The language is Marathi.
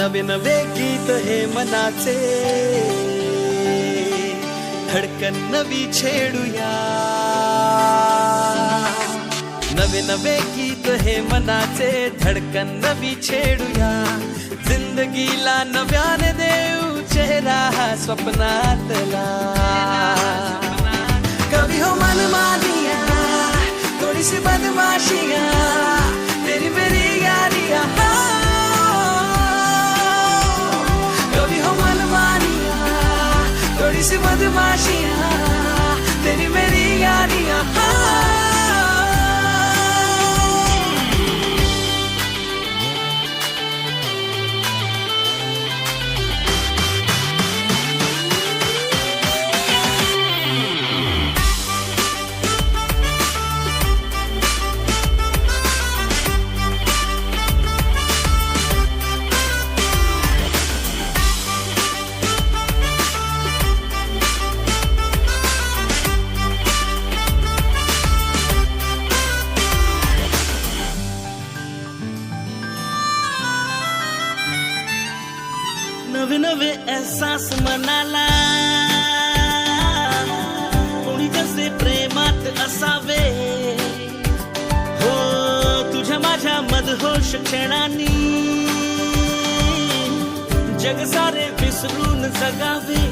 नवे नवे गीत हे मनाचे. धडकन नवी छेडूया. नवे नवे गीत हे मनाचे. धडकन नवी छेडूया. जिंदगीला नव्याने देऊ चेहरा हा स्वप्नातला. थोड़ी सी बदमाशिया तेरी मेरी यारिया नवे नवे एहसास मनाला। कोणी जसे प्रेमात असावे। हो तुझ्या माझ्या मदहोश क्षणानी। जग सारे विसरून जगावे